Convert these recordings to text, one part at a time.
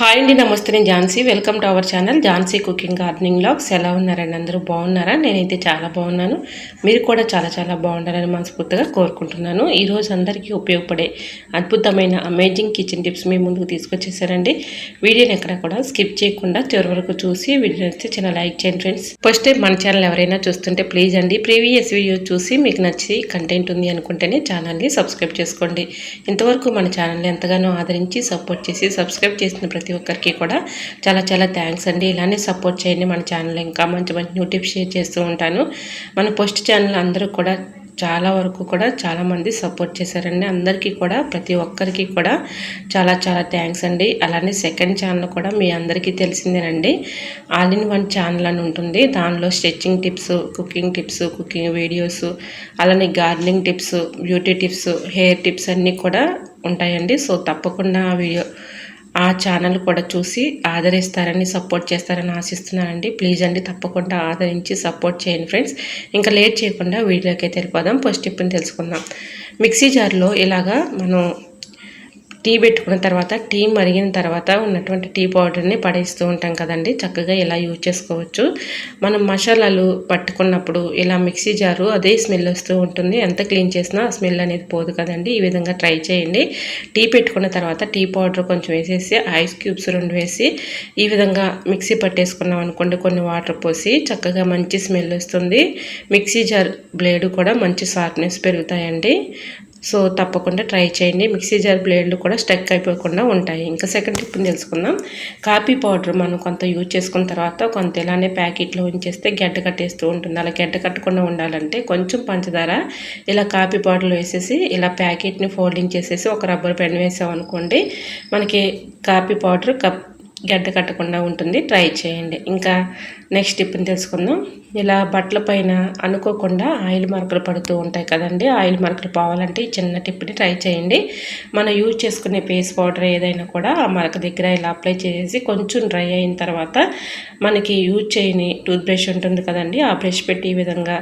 Hi అండి నమస్తే. నేను Jhansi. Welcome to our channel Jhansi cooking gardening vlogs ఎలా ఉన్నారండి అందరూ? బాగున్నారా? నేనైతే చాలా బాగున్నాను. మీరు కూడా చాలా చాలా బాగుండాలని మనస్ఫూర్తిగా కోరుకుంటున్నాను. ఈరోజు అందరికీ ఉపయోగపడే అద్భుతమైన అమేజింగ్ కిచెన్ టిప్స్ మీ ముందుకు తీసుకొచ్చేసారండి వీడియోని ఎక్కడ కూడా స్కిప్ చేయకుండా చివరి వరకు చూసి వీడియో నచ్చితే చిన్న లైక్ చేయండి ఫ్రెండ్స్. ఫస్ట్ టైం మన ఛానల్ ఎవరైనా చూస్తుంటే ప్లీజ్ అండి ప్రీవియస్ వీడియో చూసి మీకు నచ్చి కంటెంట్ ఉంది అనుకుంటేనే ఛానల్ని సబ్స్క్రైబ్ చేసుకోండి. ఇంతవరకు మన ఛానల్ని ఎంతగానో ఆదరించి సపోర్ట్ చేసి సబ్స్క్రైబ్ చేసిన ప్రతి ప్రతి ఒక్కరికి కూడా చాలా చాలా థ్యాంక్స్ అండి. ఇలానే సపోర్ట్ చేయండి మన ఛానల్ ఇంకా. మంచి మంచి న్యూ టిప్స్ షేర్ చేస్తూ ఉంటాను. మన పోస్ట్ ఛానల్ అందరూ కూడా చాలా వరకు కూడా చాలామంది సపోర్ట్ చేశారండి. అందరికీ కూడా ప్రతి ఒక్కరికి కూడా చాలా చాలా థ్యాంక్స్ అండి. అలానే సెకండ్ ఛానల్ కూడా మీ అందరికీ తెలిసిందేనండి. ఆల్ ఇన్ వన్ ఛానల్ అని ఉంటుంది. దానిలో stitching tips cooking tips cooking videos అలానే gardening tips beauty tips hair tips అన్నీ కూడా ఉంటాయండి. సో తప్పకుండా ఆ వీడియో ఆ ఛానల్ కూడా చూసి ఆదరిస్తారని సపోర్ట్ చేస్తారని ఆశిస్తున్నానండి. ప్లీజ్ అండి తప్పకుండా ఆదరించి సపోర్ట్ చేయండి ఫ్రెండ్స్. ఇంకా లేట్ చేయకుండా వీడియోకి అయితే వెళ్ళిపోదాం. ఫస్ట్ టిప్ని తెలుసుకుందాం. మిక్సీ జార్లో ఇలాగా మనం టీ పెట్టుకున్న తర్వాత టీ మరిగిన తర్వాత ఉన్నటువంటి టీ పౌడర్ని పడేస్తూ ఉంటాం కదండి. చక్కగా ఇలా యూజ్ చేసుకోవచ్చు. మనం మసాలాలు పట్టుకున్నప్పుడు ఇలా మిక్సీ జారు అదే స్మెల్ వస్తూ ఉంటుంది. ఎంత క్లీన్ చేసినా ఆ స్మెల్ అనేది పోదు కదండి. ఈ విధంగా ట్రై చేయండి. టీ పెట్టుకున్న తర్వాత టీ పౌడర్ కొంచెం వేసేసి ఐస్ క్యూబ్స్ రెండు వేసి ఈ విధంగా మిక్సీ పట్టేసుకున్నాం అనుకోండి కొన్ని వాటర్ పోసి చక్కగా మంచి స్మెల్ వస్తుంది. మిక్సీ జార్ బ్లేడ్ కూడా మంచి షార్ప్నెస్ పెరుగుతాయండి. సో తప్పకుండా ట్రై చేయండి. మిక్సీ జార్ బ్లేడ్లు కూడా స్టక్ అయిపోకుండా ఉంటాయి. ఇంకా సెకండ్ టిప్ తెలుసుకుందాం. కాఫీ పౌడర్ మనం కొంత యూజ్ చేసుకున్న తర్వాత కొంత ఇలానే ప్యాకెట్లో ఉంచేస్తే గడ్డ కట్టేస్తూ ఉంటుంది. అలా గడ్డ కట్టకుండా ఉండాలంటే కొంచెం పంచదార ఇలా కాఫీ పౌడర్లో వేసేసి ఇలా ప్యాకెట్ని ఫోల్డింగ్ చేసేసి ఒక రబ్బర్ పెన్ వేసాం అనుకోండి మనకి కాఫీ పౌడర్ కప్ గడ్డ కట్టకుండా ఉంటుంది. ట్రై చేయండి. ఇంకా నెక్స్ట్ టిప్ని తెలుసుకుందాం. ఇలా బట్టల పైన అనుకోకుండా ఆయిల్ మార్కులు పడుతూ ఉంటాయి కదండి. ఆయిల్ మార్కులు పోవాలంటే ఈ చిన్న టిప్ని ట్రై చేయండి. మనం యూజ్ చేసుకునే ఫేస్ పౌడర్ ఏదైనా కూడా ఆ మరక దగ్గర ఇలా అప్లై చేసి కొంచెం డ్రై అయిన తర్వాత మనకి యూజ్ చేయని టూత్ బ్రష్ ఉంటుంది కదండి. ఆ బ్రష్ పెట్టి ఈ విధంగా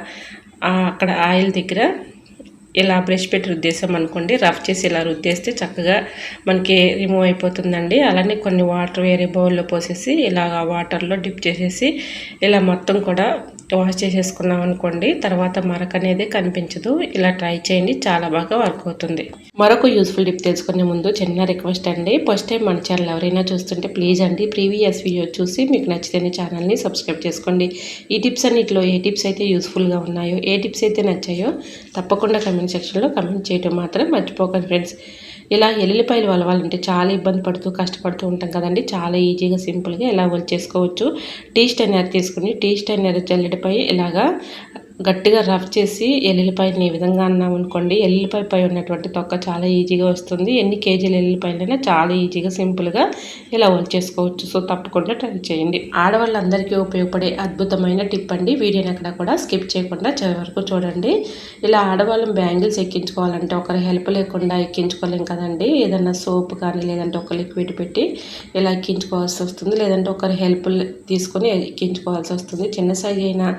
అక్కడ ఆయిల్ దగ్గర ఇలా బ్రష్ పెట్టి రుద్దేసాం అనుకోండి రఫ్ చేసి ఇలా రుద్దేస్తే చక్కగా మనకి రిమూవ్ అయిపోతుందండి. అలానే కొన్ని వాటర్ వేరే బౌల్లో పోసేసి ఇలా వాటర్లో డిప్ చేసేసి ఇలా మొత్తం కూడా వాష్ చేసేసుకున్నాం అనుకోండి తర్వాత మరక అనేది కనిపించదు. ఇలా ట్రై చేయండి చాలా బాగా వర్క్ అవుతుంది. మరొక యూస్ఫుల్ టిప్ తెలుసుకునే ముందు చిన్న రిక్వెస్ట్ అండి. ఫస్ట్ టైం మన ఛానల్ ఎవరైనా చూస్తుంటే ప్లీజ్ అండి ప్రీవియస్ వీడియో చూసి మీకు నచ్చితేనే ఛానల్ని సబ్స్క్రైబ్ చేసుకోండి. ఈ టిప్స్ అన్నింటిలో ఏ టిప్స్ అయితే యూస్ఫుల్గా ఉన్నాయో ఏ టిప్స్ అయితే నచ్చాయో తప్పకుండా కమెంట్ సెక్షన్లో కమెంట్ చేయడం మాత్రం మర్చిపోకండి ఫ్రెండ్స్ ఇలా ఎల్లుల్లిపాయలు వలవాలంటే చాలా ఇబ్బంది పడుతూ కష్టపడుతూ ఉంటాం కదండి. చాలా ఈజీగా సింపుల్గా ఇలా చేసుకోవచ్చు. టీ స్టైనర్ తీసుకుని టీ స్టైనర్ జల్లెడపై ఇలాగా గట్టిగా రఫ్ చేసి ఎల్లుల్లిపాయని ఈ విధంగా అన్నాం అనుకోండి ఎల్లుల్లిపాయ పై ఉన్నటువంటి తొక్క చాలా ఈజీగా వస్తుంది. ఎన్ని కేజీలు ఎల్లుల్లిపాయలైనా చాలా ఈజీగా సింపుల్గా ఇలా చేసుకోవచ్చు సో తప్పకుండా ట్రై చేయండి. ఆడవాళ్ళందరికీ ఉపయోగపడే అద్భుతమైన టిప్ అండి. వీడియోని అక్కడ కూడా స్కిప్ చేయకుండా చివరి వరకు చూడండి. ఇలా ఆడవాళ్ళం బ్యాంగిల్స్ ఎక్కించుకోవాలంటే ఒకరి హెల్ప్ లేకుండా ఎక్కించుకోలేం కదండి. ఏదన్నా సోప్ కానీ లేదంటే ఒక లిక్విడ్ పెట్టి ఇలా ఎక్కించుకోవాల్సి వస్తుంది. లేదంటే ఒకరి హెల్ప్ తీసుకొని ఎక్కించుకోవాల్సి వస్తుంది. చిన్న సైజ్ అయినా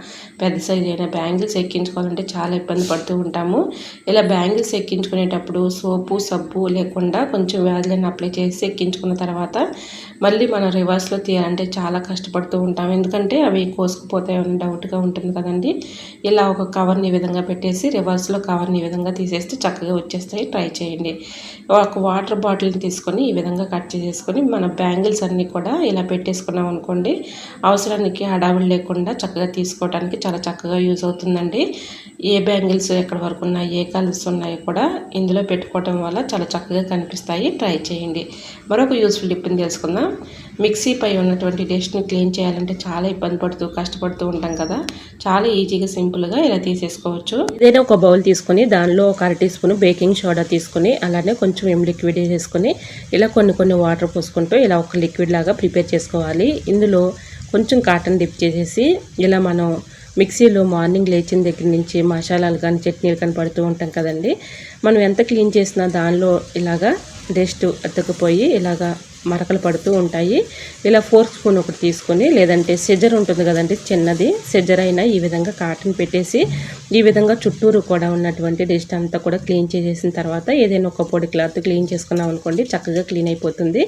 పెద్ద సైజ్ అయినా బ్యాంగిల్స్ ఎక్కించుకోవాలంటే చాలా ఇబ్బంది పడుతూ ఉంటాము. ఇలా బ్యాంగిల్స్ ఎక్కించుకునేటప్పుడు సోపు సబ్బు లేకుండా కొంచెం వ్యాధులను అప్లై చేసి ఎక్కించుకున్న తర్వాత మళ్ళీ మనం రివర్స్లో తీయాలంటే చాలా కష్టపడుతూ ఉంటాం. ఎందుకంటే అవి కోసుకుపోతాయని డౌట్గా ఉంటుంది కదండి. ఇలా ఒక కవర్ని ఈ విధంగా పెట్టేసి రివర్స్లో కవర్ని ఈ విధంగా తీసేస్తే చక్కగా వచ్చేస్తాయి. ట్రై చేయండి. ఒక వాటర్ బాటిల్ని తీసుకొని ఈ విధంగా కట్ చేసేసుకొని మన బ్యాంగిల్స్ అన్నీ కూడా ఇలా పెట్టేసుకున్నాం అనుకోండి అవసరానికి హడావిడి లేకుండా చక్కగా తీసుకోవడానికి చాలా చక్కగా యూజ్ అవుతుందండి. ఏ బ్యాంగిల్స్ ఎక్కడి వరకు ఉన్నాయి ఏ కలర్స్ ఉన్నాయో కూడా ఇందులో పెట్టుకోవటం వల్ల చాలా చక్కగా కనిపిస్తాయి. ట్రై చేయండి. మరొక యూస్ఫుల్ టిప్ని తెలుసుకుందాం. మిక్సీ పై ఉన్నటువంటి డస్ట్ని క్లీన్ చేయాలంటే చాలా ఇబ్బంది పడుతూ కష్టపడుతూ ఉంటాం కదా. చాలా ఈజీగా సింపుల్గా ఇలా తీసేసుకోవచ్చు. ఏదైనా ఒక బౌల్ తీసుకొని దానిలో ఒక అర టీ స్పూన్ బేకింగ్ సోడా తీసుకొని అలానే కొంచెం ఏం లిక్విడ్ వేసుకుని ఇలా కొన్ని కొన్ని వాటర్ పోసుకుంటూ ఇలా ఒక లిక్విడ్ లాగా ప్రిపేర్ చేసుకోవాలి. ఇందులో కొంచెం కాటన్ డిప్ చేసేసి ఇలా మనం మిక్సీలో మార్నింగ్ లేచిన దగ్గర నుంచి మసాలాలు కానీ చట్నీలు కానీ పడుతూ ఉంటాం కదండి. మనం ఎంత క్లీన్ చేసినా దానిలో ఇలాగా డస్ట్ అతుక్కుపోయి ఇలాగా మరకలు పడుతూ ఉంటాయి. ఇలా ఫోర్ స్పూన్ ఒకటి తీసుకొని లేదంటే సెజర్ ఉంటుంది కదండి చిన్నది సెజర్ అయినా ఈ విధంగా కాటన్ పెట్టేసి ఈ విధంగా చుట్టూరు కూడా ఉన్నటువంటి డస్ట్ అంతా కూడా క్లీన్ చేసేసిన తర్వాత ఏదైనా ఒక పొడి క్లాత్ క్లీన్ చేసుకున్నాం అనుకోండి చక్కగా క్లీన్ అయిపోతుంది.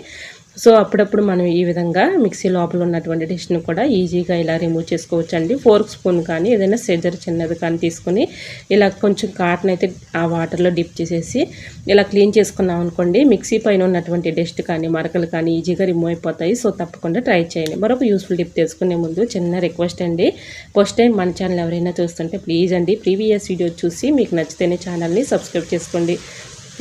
సో అప్పుడప్పుడు మనం ఈ విధంగా మిక్సీ లోపల ఉన్నటువంటి డిష్ను కూడా ఈజీగా ఇలా రిమూవ్ చేసుకోవచ్చు అండి ఫోర్క్ స్పూన్ కానీ ఏదైనా సెజర్ చిన్నది కానీ తీసుకుని ఇలా కొంచెం కాటన్ అయితే ఆ వాటర్లో డిప్ చేసేసి ఇలా క్లీన్ చేసుకున్నాం అనుకోండి మిక్సీ పైన ఉన్నటువంటి డస్ట్ కానీ మరకలు కానీ ఈజీగా రిమూవ్ అయిపోతాయి. సో తప్పకుండా ట్రై చేయండి. మరొక యూస్ఫుల్ డిప్ తెలుసుకునే ముందు చిన్న రిక్వెస్ట్ అండి. ఫస్ట్ టైం మన ఛానల్ ఎవరైనా చూస్తుంటే ప్లీజ్ అండి ప్రీవియస్ వీడియో చూసి మీకు నచ్చితేనే ఛానల్ని సబ్స్క్రైబ్ చేసుకోండి.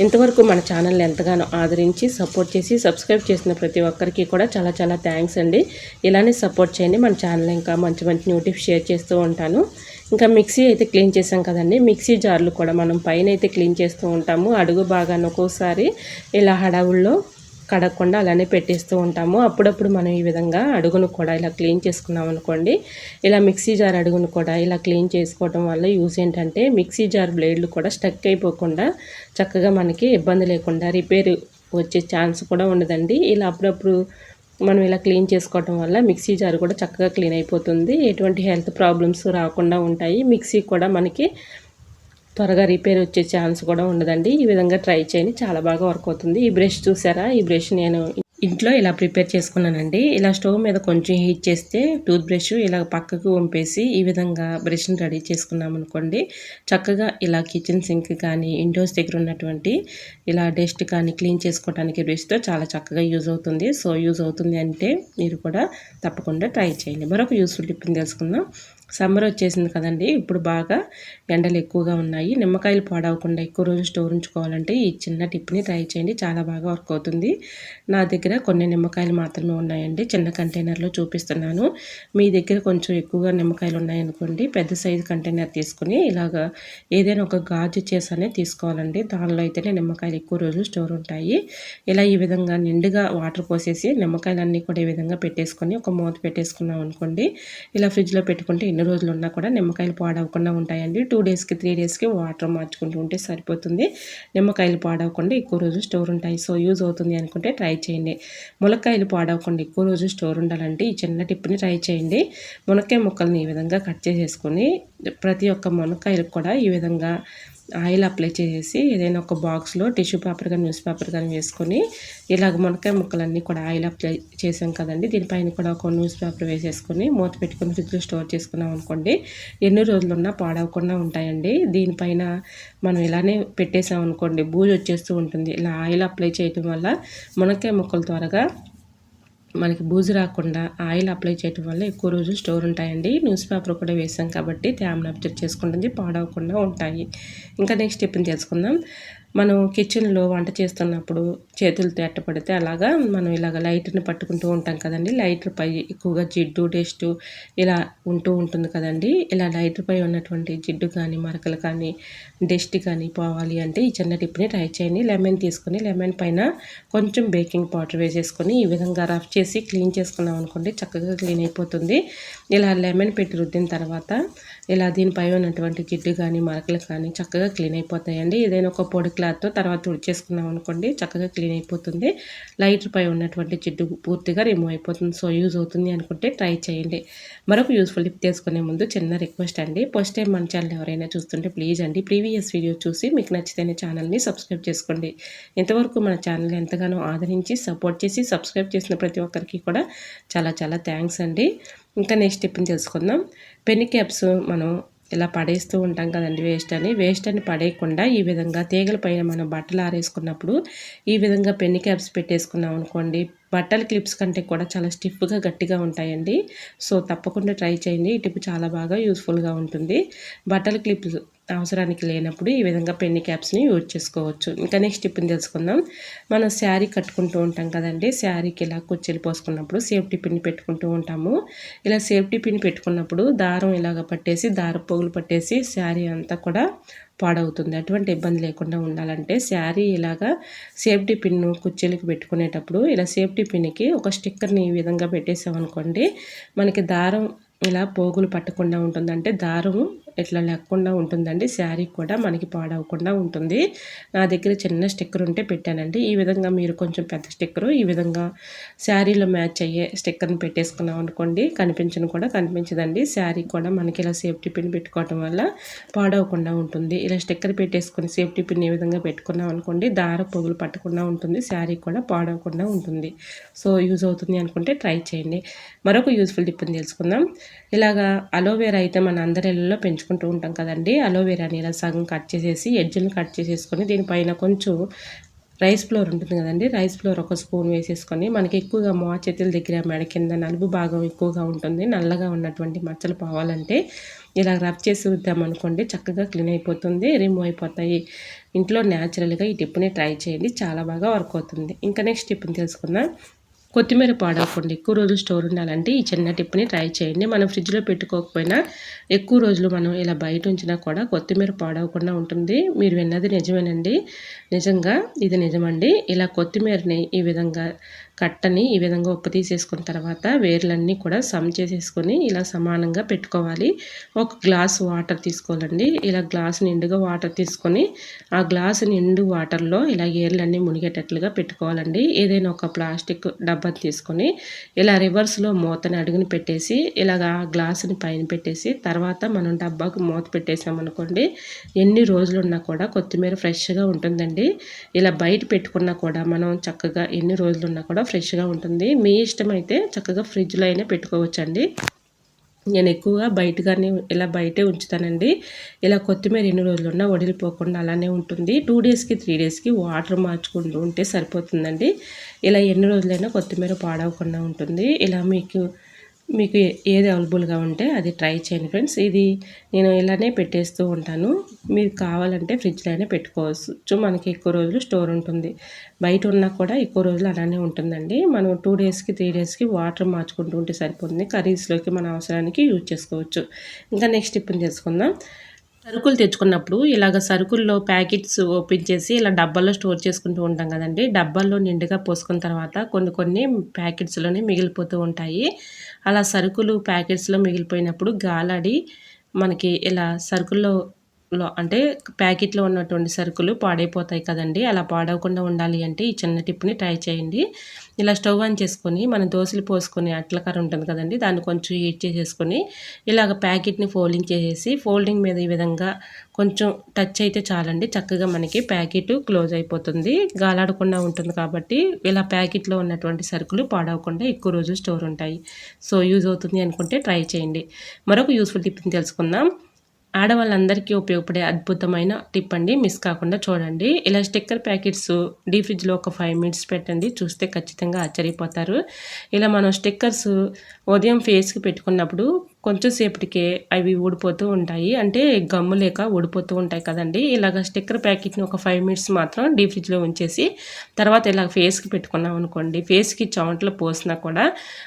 ఇంతవరకు మన ఛానల్ని ఎంతగానో ఆదరించి సపోర్ట్ చేసి సబ్స్క్రైబ్ చేసిన ప్రతి ఒక్కరికి కూడా చాలా చాలా థ్యాంక్స్ అండి. ఇలానే సపోర్ట్ చేయండి. మన ఛానల్ ఇంకా మంచి మంచి న్యూటిఫ్ షేర్ చేస్తూ ఉంటాను. ఇంకా మిక్సీ అయితే క్లీన్ చేసాం కదండి. మిక్సీ జార్లు కూడా మనం పైన అయితే క్లీన్ చేస్తూ ఉంటాము. అడుగు బాగాను ఒక్కోసారి ఇలా హడావుల్లో కడగకుండా అలానే పెట్టేస్తూ ఉంటాము. అప్పుడప్పుడు మనం ఈ విధంగా అడుగును కూడా ఇలా క్లీన్ చేసుకున్నాం అనుకోండి. ఇలా మిక్సీ జార్ అడుగును కూడా ఇలా క్లీన్ చేసుకోవడం వల్ల యూస్ ఏంటంటే మిక్సీ జార్ బ్లేడ్లు కూడా స్టక్ అయిపోకుండా చక్కగా మనకి ఇబ్బంది లేకుండా రిపేర్ వచ్చే ఛాన్స్ కూడా ఉండదండి. ఇలా అప్పుడప్పుడు మనం ఇలా క్లీన్ చేసుకోవడం వల్ల మిక్సీ జార్ కూడా చక్కగా క్లీన్ అయిపోతుంది. ఎటువంటి హెల్త్ ప్రాబ్లమ్స్ రాకుండా ఉంటాయి. మిక్సీ కూడా మనకి త్వరగా రిపేర్ వచ్చే ఛాన్స్ కూడా ఉండదండి. ఈ విధంగా ట్రై చేయండి చాలా బాగా వర్క్ అవుతుంది. ఈ బ్రష్ చూసారా? ఈ బ్రష్ నేను ఇంట్లో ఇలా ప్రిపేర్ చేసుకున్నానండి. ఇలా స్టవ్ మీద కొంచెం హీట్ చేస్తే టూత్ బ్రష్ ఇలా పక్కకు వంపేసి ఈ విధంగా బ్రష్ని రెడీ చేసుకున్నాం అనుకోండి. చక్కగా ఇలా కిచెన్ సింక్ కానీ ఇండోర్స్ దగ్గర ఉన్నటువంటి ఇలా డస్ట్ కానీ క్లీన్ చేసుకోవడానికి బ్రష్తో చాలా చక్కగా యూజ్ అవుతుంది. సో యూజ్ అవుతుంది అంటే మీరు కూడా తప్పకుండా ట్రై చేయండి. మరొక యూస్ఫుల్ టిప్ని తెలుసుకుందాం. సమ్మర్ వచ్చేసింది కదండి. ఇప్పుడు బాగా ఎండలు ఎక్కువగా ఉన్నాయి. నిమ్మకాయలు పాడవకుండా ఎక్కువ రోజు స్టోర్ ఉంచుకోవాలంటే ఈ చిన్న టిప్ని ట్రై చేయండి. చాలా బాగా వర్క్ అవుతుంది. నా దగ్గర కొన్ని నిమ్మకాయలు మాత్రమే ఉన్నాయండి. చిన్న కంటైనర్లో చూపిస్తున్నాను. మీ దగ్గర కొంచెం ఎక్కువగా నిమ్మకాయలు ఉన్నాయనుకోండి. పెద్ద సైజు కంటైనర్ తీసుకుని ఇలాగ ఏదైనా ఒక గాజు చేసనే తీసుకోవాలండి. దానిలో అయితేనే నిమ్మకాయలు ఎక్కువ రోజులు స్టోర్ ఉంటాయి. ఇలా ఈ విధంగా నిండుగా వాటర్ పోసేసి నిమ్మకాయలన్నీ కూడా ఈ విధంగా పెట్టేసుకొని ఒక మూత పెట్టేసుకున్నాం అనుకోండి ఇలా ఫ్రిడ్జ్లో పెట్టుకుంటే ఎన్ని రోజులు ఉన్నా కూడా నిమ్మకాయలు పాడవకుండా ఉంటాయండి. టూ డేస్కి త్రీ డేస్కి వాటర్ మార్చుకుంటూ ఉంటే సరిపోతుంది. నిమ్మకాయలు పాడవకుండా ఎక్కువ రోజులు స్టోర్ ఉంటాయి. సో యూజ్ అవుతుంది అనుకుంటే ట్రై చేయండి. ములక్కాయలు పాడవకుండా ఎక్కువ రోజులు స్టోర్ ఉండాలంటే ఈ చిన్న టిప్ని ట్రై చేయండి. మునక్కాయ ముక్కల్ని ఈ విధంగా కట్ చేసేసుకొని ప్రతి ఒక్క మునక్కాయలకు కూడా ఈ విధంగా ఆయిల్ అప్లై చేసేసి ఏదైనా ఒక బాక్స్లో టిష్యూ పేపర్ కానీ న్యూస్ పేపర్ కానీ వేసుకొని ఇలాగ మునక్కాయ ముక్కలన్నీ కూడా ఆయిల్ అప్లై చేసాం కదండి. దీనిపైన కూడా ఒక న్యూస్ పేపర్ వేసేసుకొని మూత పెట్టుకొని ఫ్రిడ్జ్లో స్టోర్ చేసుకున్నాం అనుకోండి ఎన్ని రోజులున్నా పాడవకుండా ఉంటాయండి. దీనిపైన మనం ఇలానే పెట్టేసాం అనుకోండి బూజు వచ్చేస్తూ ఉంటుంది. ఇలా ఆయిల్ అప్లై చేయటం వల్ల మునక్కాయ ముక్కలు త్వరగా మనకి బూజు రాకుండా ఆయిల్ అప్లై చేయడం వల్ల ఎక్కువ రోజులు స్టోర్ ఉంటాయండి. న్యూస్ పేపర్ కూడా వేసాం కాబట్టి తేమను అబ్జర్వ్ చేసుకుంటుంది పాడవకుండా ఉంటాయి. ఇంకా నెక్స్ట్ టిప్ని తెలుసుకుందాం. మనం కిచెన్లో వంట చేస్తున్నప్పుడు చేతులతో ఎట్టపడితే అలాగా మనం ఇలాగ లైట్ని పట్టుకుంటూ ఉంటాం కదండి. లైటర్ పై ఎక్కువగా జిడ్డు డస్ట్ ఇలా ఉంటూ ఉంటుంది కదండి. ఇలా లైటర్ పై ఉన్నటువంటి జిడ్డు కానీ మరకలు కానీ డస్ట్ కానీ పోవాలి అంటే ఈ చిన్న టిప్ని ట్రై చేయండి. లెమన్ తీసుకొని లెమన్ పైన కొంచెం బేకింగ్ పౌడర్ వేసేసుకొని ఈ విధంగా రఫ్ చేసి క్లీన్ చేసుకున్నాం అనుకోండి చక్కగా క్లీన్ అయిపోతుంది. ఇలా లెమన్ పెట్టి రుద్దిన తర్వాత ఇలా దీనిపై ఉన్నటువంటి జిడ్డు కానీ మరకలు కానీ చక్కగా క్లీన్ అయిపోతాయండి. ఏదైనా ఒక పొడి క్లాత్తో తర్వాత తుడిచేసుకున్నాం అనుకోండి చక్కగా క్లీన్ అయిపోతుంది. లైటర్ పై ఉన్నటువంటి జిడ్డు పూర్తిగా రిమూవ్ అయిపోతుంది. సో యూజ్ అవుతుంది అనుకుంటే ట్రై చేయండి. మరొక యూస్ఫుల్ టిప్ తీసుకునే ముందు చిన్న రిక్వెస్ట్ అండి. ఫస్ట్ టైం మన ఛానల్ ఎవరైనా చూస్తుంటే ప్లీజ్ అండి ప్రీవియస్ వీడియో చూసి మీకు నచ్చితేనే ఛానల్ని సబ్స్క్రైబ్ చేసుకోండి. ఇంతవరకు మన ఛానల్ ఎంతగానో ఆదరించి సపోర్ట్ చేసి సబ్స్క్రైబ్ చేసిన ప్రతి ఒక్కరికి కూడా చాలా చాలా థ్యాంక్స్ అండి. ఇంకా నెక్స్ట్ టిప్ని తెలుసుకుందాం. పెన్ క్యాప్స్ మనం ఇలా పడేస్తూ ఉంటాం కదండి వేస్ట్ అని. వేస్ట్ అని పడేయకుండా ఈ విధంగా తీగల పైన మనం బట్టలు ఆరేసుకున్నప్పుడు ఈ విధంగా పెన్ని క్యాప్స్ పెట్టేసుకున్నాం అనుకోండి బట్టల క్లిప్స్ కంటే కూడా చాలా స్టిఫ్గా గట్టిగా ఉంటాయండి. సో తప్పకుండా ట్రై చేయండి. ఈ టిప్ చాలా బాగా యూస్ఫుల్గా ఉంటుంది. బట్టల క్లిప్స్ అవసరానికి లేనప్పుడు ఈ విధంగా పెన్ని క్యాప్స్ని యూజ్ చేసుకోవచ్చు. ఇంకా నెక్స్ట్ టిప్ని తెలుసుకుందాం. మనం శారీ కట్టుకుంటూ ఉంటాం కదండి. శారీకి ఇలా కుర్చీలు పోసుకున్నప్పుడు సేఫ్టీ పిన్ పెట్టుకుంటూ ఉంటాము. ఇలా సేఫ్టీ పిన్ పెట్టుకున్నప్పుడు దారం ఇలాగ పట్టేసి దార పోగులు పట్టేసి శారీ అంతా కూడా పాడవుతుంది. అటువంటి ఇబ్బంది లేకుండా ఉండాలంటే శారీ ఇలాగా సేఫ్టీ పిన్ను కుర్చీలకి పెట్టుకునేటప్పుడు ఇలా సేఫ్టీ పిన్కి ఒక స్టిక్కర్ని ఈ విధంగా పెట్టేసామనుకోండి మనకి దారం ఇలా పోగులు పట్టకుండా ఉంటుంది అంటే ఇట్లా లేకుండా ఉంటుందండి? శారీ కూడా మనకి పాడవకుండా ఉంటుంది. నా దగ్గర చిన్న స్టిక్కర్ ఉంటే పెట్టానండి. ఈ విధంగా మీరు కొంచెం పెద్ద స్టిక్కరు ఈ విధంగా శారీలో మ్యాచ్ అయ్యే స్టిక్కర్ని పెట్టేసుకున్నాం అనుకోండి కనిపించను కూడా కనిపించదండి. శారీ కూడా మనకి ఇలా సేఫ్టీ పిన్ పెట్టుకోవటం వల్ల పాడవకుండా ఉంటుంది. ఇలా స్టిక్కర్ పెట్టేసుకుని సేఫ్టీ పిన్ ఏ విధంగా పెట్టుకున్నాం అనుకోండి దార పొగులు పట్టకుండా ఉంటుంది. శారీ కూడా పాడవకుండా ఉంటుంది. సో యూజ్ అవుతుంది అనుకుంటే ట్రై చేయండి. మరొక యూజ్ఫుల్ టిప్ తెలుసుకుందాం. ఇలాగా అలోవేరా అయితే మన అందరి ఇళ్ళలో పెంచుకుంటాం. ఉంటాం కదండి. అలోవెరాని ఇలా సగం కట్ చేసేసి ఎడ్జ్ని కట్ చేసేసుకొని దీనిపైన కొంచెం రైస్ ఫ్లోర్ ఉంటుంది కదండి. రైస్ ఫ్లోర్ ఒక స్పూన్ వేసేసుకొని మనకి ఎక్కువగా మా చేతుల దగ్గర మెడ కింద నలుపు భాగం ఎక్కువగా ఉంటుంది. నల్లగా ఉన్నటువంటి మచ్చలు పోవాలంటే ఇలా రబ్ చేసి వద్దామనుకోండి చక్కగా క్లీన్ అయిపోతుంది రిమూవ్ అయిపోతాయి. ఇంట్లో న్యాచురల్గా ఈ టిప్ని ట్రై చేయండి చాలా బాగా వర్క్ అవుతుంది. ఇంకా నెక్స్ట్ టిప్ని తెలుసుకుందాం. కొత్తిమీర పాడవకుండా ఎక్కువ రోజులు స్టోర్ ఉండాలంటే ఈ చిన్న టిప్ని ట్రై చేయండి. మనం ఫ్రిడ్జ్లో పెట్టుకోకపోయినా ఎక్కువ రోజులు మనం ఇలా బయట ఉంచినా కూడా కొత్తిమీర పాడవకుండా ఉంటుంది. మీరు విన్నది నిజమేనండి. నిజంగా ఇది నిజమండి. ఇలా కొత్తిమీరని ఈ విధంగా కట్టని ఈ విధంగా ఉప్పు తీసేసుకున్న తర్వాత వేర్లన్నీ కూడా సమ్ చేసేసుకొని ఇలా సమానంగా పెట్టుకోవాలి. ఒక గ్లాస్ వాటర్ తీసుకోవాలండి. ఇలా గ్లాస్ నిండుగా వాటర్ తీసుకొని ఆ గ్లాస్ నిండు వాటర్లో ఇలా ఏర్లన్నీ మునిగేటట్లుగా పెట్టుకోవాలండి. ఏదైనా ఒక ప్లాస్టిక్ డబ్బా తీసుకొని ఇలా రివర్స్లో మూతని అడుగుని పెట్టేసి ఇలాగ ఆ గ్లాసుని పైన పెట్టేసి తర్వాత మనం డబ్బాకు మూత పెట్టేసామనుకోండి ఎన్ని రోజులు ఉన్నా కూడా కొత్తిమీర ఫ్రెష్గా ఉంటుందండి. ఇలా బయట పెట్టుకున్నా కూడా మనం చక్కగా ఎన్ని రోజులు ఉన్నా కూడా ఫ్రెష్గా ఉంటుంది. మీ ఇష్టమైతే చక్కగా ఫ్రిడ్జ్లో అయినా పెట్టుకోవచ్చండి. నేను ఎక్కువగా బయటగానే ఇలా బయటే ఉంచుతానండి. ఇలా కొత్తిమీర ఎన్ని రోజులు ఉన్నా వడిలిపోకుండా అలానే ఉంటుంది. టూ డేస్కి త్రీ డేస్కి వాటర్ మార్చుకుంటూ ఉంటే సరిపోతుందండి. ఇలా ఎన్ని రోజులైనా కొత్తిమీర పాడవకుండా ఉంటుంది. ఇలా మీకు మీకు ఏది అవైలబుల్గా ఉంటే అది ట్రై చేయండి ఫ్రెండ్స్. ఇది నేను ఇలానే పెట్టేస్తూ ఉంటాను. మీరు కావాలంటే ఫ్రిడ్జ్లో అయినా పెట్టుకోవచ్చు. మనకి ఎక్కువ రోజులు స్టోర్ ఉంటుంది. బయట ఉన్నా కూడా ఎక్కువ రోజులు అలానే ఉంటుందండి. మనం టూ డేస్కి త్రీ డేస్కి వాటర్ మార్చుకుంటూ ఉంటే సరిపోతుంది. కర్రీస్లోకి మన అవసరానికి యూజ్ చేసుకోవచ్చు. ఇంకా నెక్స్ట్ ఇప్పుడు చేసుకుందాం సరుకులు తెచ్చుకున్నప్పుడు ఇలాగ సరుకుల్లో ప్యాకెట్స్ ఓపెన్ చేసి ఇలా డబ్బాల్లో స్టోర్ చేసుకుంటూ ఉంటాం కదండి. డబ్బాల్లో నిండుగా పోసుకున్న తర్వాత కొన్ని కొన్ని ప్యాకెట్స్లోనే మిగిలిపోతూ ఉంటాయి. అలా సరుకులు ప్యాకెట్స్లో మిగిలిపోయినప్పుడు గాలాడి మనకి ఇలా సరుకుల్లో లో అంటే ప్యాకెట్లో ఉన్నటువంటి సరుకులు పాడైపోతాయి కదండి. అలా పాడవకుండా ఉండాలి అంటే ఈ చిన్న టిప్ని ట్రై చేయండి. ఇలా స్టవ్ ఆన్ చేసుకొని మనం దోశలు పోసుకొని అట్లకర ఉంటుంది కదండి దాన్ని కొంచెం హీట్ చేసేసుకొని ఇలాగ ప్యాకెట్ని ఫోల్డింగ్ చేసేసి ఫోల్డింగ్ మీద ఈ విధంగా కొంచెం టచ్ అయితే చాలండి. చక్కగా మనకి ప్యాకెట్ క్లోజ్ అయిపోతుంది. గాలాడకుండా ఉంటుంది కాబట్టి ఇలా ప్యాకెట్లో ఉన్నటువంటి సరుకులు పాడవకుండా ఎక్కువ రోజులు స్టోర్ ఉంటాయి. సో యూజ్ అవుతుంది అనుకుంటే ట్రై చేయండి. మరొక యూస్ఫుల్ టిప్ని తెలుసుకుందాం. ఆడవాళ్ళందరికీ ఉపయోగపడే అద్భుతమైన టిప్ అండి మిస్ కాకుండా చూడండి. ఇలా స్టిక్కర్ ప్యాకెట్స్ డీ ఫ్రిడ్జ్లో ఒక ఫైవ్ మినిట్స్ పెట్టండి చూస్తే ఖచ్చితంగా ఆశ్చర్యపోతారు. ఇలా మనం స్టిక్కర్స్ ఉదయం ఫేస్కి పెట్టుకున్నప్పుడు కొంచెం సేపటికే అవి ఊడిపోతూ ఉంటాయి. అంటే గమ్ము లేక ఊడిపోతూ ఉంటాయి కదండి. ఇలాగ స్టిక్కర్ ప్యాకెట్ని ఒక ఫైవ్ మినిట్స్ మాత్రం డీప్ ఫ్రిడ్జ్లో ఉంచేసి తర్వాత ఇలా ఫేస్కి పెట్టుకున్నాం అనుకోండి. ఫేస్కి చౌంట్లో పోసినా కూడా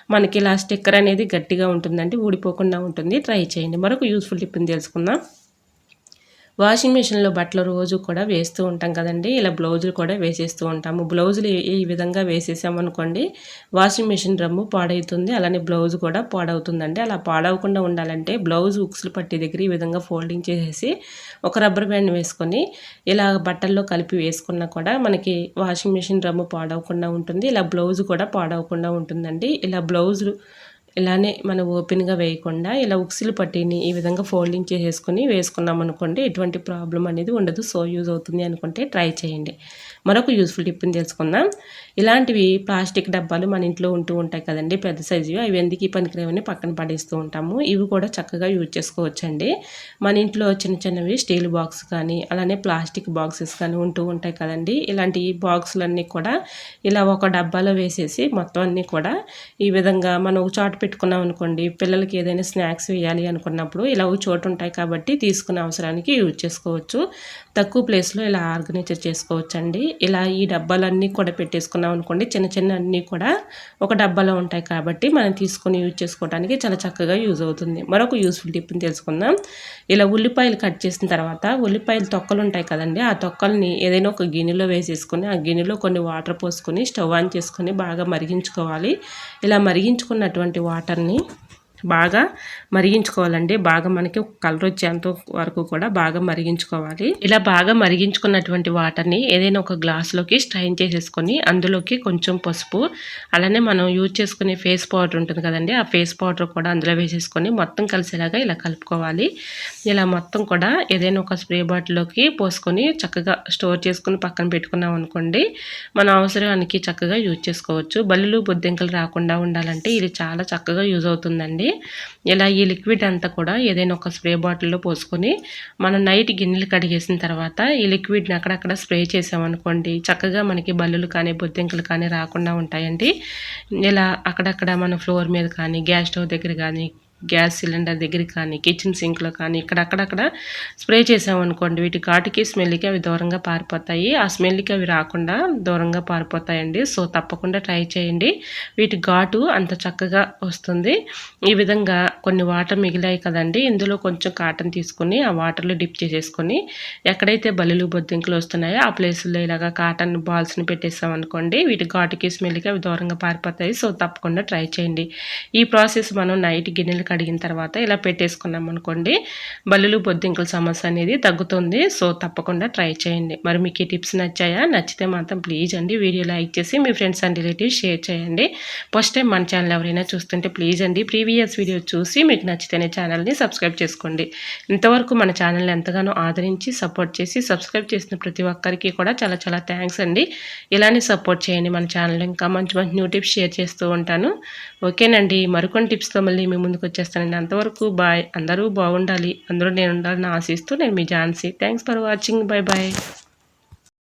మనకి ఇలా స్టిక్కర్ అనేది గట్టిగా ఉంటుందండి ఊడిపోకుండా ఉంటుంది. ట్రై చేయండి. మరొక యూస్ఫుల్ టిప్ని తెలుసుకుందాం. వాషింగ్ మిషన్లో బట్టలు రోజు కూడా వేస్తూ ఉంటాం కదండి. ఇలా బ్లౌజులు కూడా వేసేస్తూ ఉంటాము. బ్లౌజులు ఈ విధంగా వేసేసామనుకోండి వాషింగ్ మిషన్ రమ్ము పాడవుతుంది అలానే బ్లౌజ్ కూడా పాడవుతుందండి. అలా పాడవకుండా ఉండాలంటే బ్లౌజ్ ఉక్సులు పట్టి దగ్గర ఈ విధంగా ఫోల్డింగ్ చేసేసి ఒక రబ్బర్ బ్యాండ్ వేసుకొని ఇలా బట్టల్లో కలిపి వేసుకున్నా కూడా మనకి వాషింగ్ మిషన్ రమ్ము పాడవకుండా ఉంటుంది. ఇలా బ్లౌజ్ కూడా పాడవకుండా ఉంటుందండి. ఇలా బ్లౌజులు ఇలానే మనం ఓపెన్గా వేయకుండా ఇలా ఉక్సిలు పట్టిని ఈ విధంగా ఫోల్డింగ్ చేసేసుకుని వేసుకున్నాం అనుకోండి ఎటువంటి ప్రాబ్లం అనేది ఉండదు. సో యూజ్ అవుతుంది అనుకుంటే ట్రై చేయండి. మరొక యూస్ఫుల్ టిప్ని తెలుసుకుందాం. ఇలాంటివి ప్లాస్టిక్ డబ్బాలు మన ఇంట్లో ఉంటూ ఉంటాయి కదండి పెద్ద సైజువి అవి ఎందుకు పనికిరేవని పక్కన పడేస్తూ ఉంటాము. ఇవి కూడా చక్కగా యూజ్ చేసుకోవచ్చండి. మన ఇంట్లో చిన్న చిన్నవి స్టీల్ బాక్స్ కానీ అలానే ప్లాస్టిక్ బాక్సెస్ కానీ ఉంటూ ఉంటాయి కదండి. ఇలాంటి బాక్సులన్నీ కూడా ఇలా ఒక డబ్బాలో వేసేసి మొత్తం అన్నీ కూడా ఈ విధంగా మనం ఒక చాటు పెట్టుకున్నాం అనుకోండి పిల్లలకి ఏదైనా స్నాక్స్ వేయాలి అనుకున్నప్పుడు ఇలా ఒక చోటు ఉంటాయి కాబట్టి తీసుకునే అవసరానికి యూజ్ చేసుకోవచ్చు. తక్కువ ప్లేస్లో ఇలా ఆర్గనైజర్ చేసుకోవచ్చు అండి ఇలా ఈ డబ్బాలన్నీ కూడా పెట్టేసుకున్నాం అనుకోండి చిన్న చిన్న అన్నీ కూడా ఒక డబ్బాలో ఉంటాయి కాబట్టి మనం తీసుకొని యూజ్ చేసుకోవడానికి చాలా చక్కగా యూజ్ అవుతుంది. మరొక యూస్ఫుల్ టిప్ని తెలుసుకుందాం. ఇలా ఉల్లిపాయలు కట్ చేసిన తర్వాత ఉల్లిపాయలు తొక్కలు ఉంటాయి కదండి ఆ తొక్కల్ని ఏదైనా ఒక గిన్నెలో వేసేసుకొని ఆ గిన్నెలో కొన్ని వాటర్ పోసుకొని స్టవ్ ఆన్ చేసుకొని బాగా మరిగించుకోవాలి. ఇలా మరిగించుకున్నటువంటి వాటర్ని బాగా మరిగించుకోవాలండి. బాగా మనకి కలర్ వచ్చేంత వరకు కూడా బాగా మరిగించుకోవాలి. ఇలా బాగా మరిగించుకున్నటువంటి వాటర్ని ఏదైనా ఒక గ్లాస్లోకి స్ట్రైన్ చేసేసుకొని అందులోకి కొంచెం పసుపు అలానే మనం యూజ్ చేసుకునే ఫేస్ పౌడర్ ఉంటుంది కదండి ఆ ఫేస్ పౌడర్ కూడా అందులో వేసేసుకొని మొత్తం కలిసేలాగా ఇలా కలుపుకోవాలి. ఇలా మొత్తం కూడా ఏదైనా ఒక స్ప్రే బాటిల్లోకి పోసుకొని చక్కగా స్టోర్ చేసుకుని పక్కన పెట్టుకున్నాం అనుకోండి మన అవసరానికి చక్కగా యూజ్ చేసుకోవచ్చు. బల్లులు బొద్దింకలు రాకుండా ఉండాలంటే ఇది చాలా చక్కగా యూజ్ అవుతుందండి. ఇలా ఈ ఈ లిక్విడ్ అంతా కూడా ఏదైనా ఒక స్ప్రే బాటిల్లో పోసుకొని మనం నైట్ గిన్నెలు కడిగేసిన తర్వాత ఈ లిక్విడ్ని అక్కడక్కడ స్ప్రే చేసామనుకోండి చక్కగా మనకి బల్లులు కానీ బొద్దింకలు కానీ రాకుండా ఉంటాయండి. ఇలా అక్కడక్కడ మన ఫ్లోర్ మీద కానీ గ్యాస్ స్టవ్ దగ్గర కానీ గ్యాస్ సిలిండర్ దగ్గరికి కానీ కిచెన్ సింక్లో కానీ ఇక్కడక్కడక్కడ స్ప్రే చేసామనుకోండి వీటి ఘాటుకి స్మెల్కి అవి దూరంగా పారిపోతాయి. ఆ స్మెల్కి అవి రాకుండా దూరంగా పారిపోతాయండి. సో తప్పకుండా ట్రై చేయండి. వీటి ఘాటు అంత చక్కగా వస్తుంది. ఈ విధంగా కొన్ని వాటర్ మిగిలాయి కదండి. ఇందులో కొంచెం కాటన్ తీసుకుని ఆ వాటర్లో డిప్ చేసేసుకొని ఎక్కడైతే బలులు బొద్దింకులు వస్తున్నాయో ఆ ప్లేసుల్లో ఇలాగా కాటన్ బాల్స్ని పెట్టేసామనుకోండి వీటి ఘాటుకి స్మెల్కి అవి దూరంగా పారిపోతాయి. సో తప్పకుండా ట్రై చేయండి. ఈ ప్రాసెస్ మనం నైట్ గిన్నెలు కడిగిన తర్వాత ఇలా పెట్టేసుకున్నాం అనుకోండి బల్లులు బొద్దింకల సమస్య అనేది తగ్గుతుంది. సో తప్పకుండా ట్రై చేయండి. మరి మీకు ఈ టిప్స్ నచ్చాయా? నచ్చితే మాత్రం ప్లీజ్ అండి వీడియో లైక్ చేసి మీ ఫ్రెండ్స్ అండ్ రిలేటివ్స్ షేర్ చేయండి. ఫస్ట్ టైం మన ఛానల్ ఎవరైనా చూస్తుంటే ప్లీజ్ అండి ప్రీవియస్ వీడియో చూసి మీకు నచ్చితేనే ఛానల్ని సబ్స్క్రైబ్ చేసుకోండి. ఇంతవరకు మన ఛానల్ని ఎంతగానో ఆదరించి సపోర్ట్ చేసి సబ్స్క్రైబ్ చేసిన ప్రతి ఒక్కరికి కూడా చాలా చాలా థ్యాంక్స్ అండి. ఇలానే సపోర్ట్ చేయండి మన ఛానల్ ఇంకా మంచి మంచి న్యూ టిప్స్ షేర్ చేస్తూ ఉంటాను. ఓకేనండి. మరికొన్ని టిప్స్తో మళ్ళీ మీ ముందుకు వచ్చేస్తానండి అంతవరకు బాయ్. అందరూ బాగుండాలి. అందరూ నేను ఉండాలని ఆశిస్తూ నేను మీ Jhansi. Thanks for watching bye bye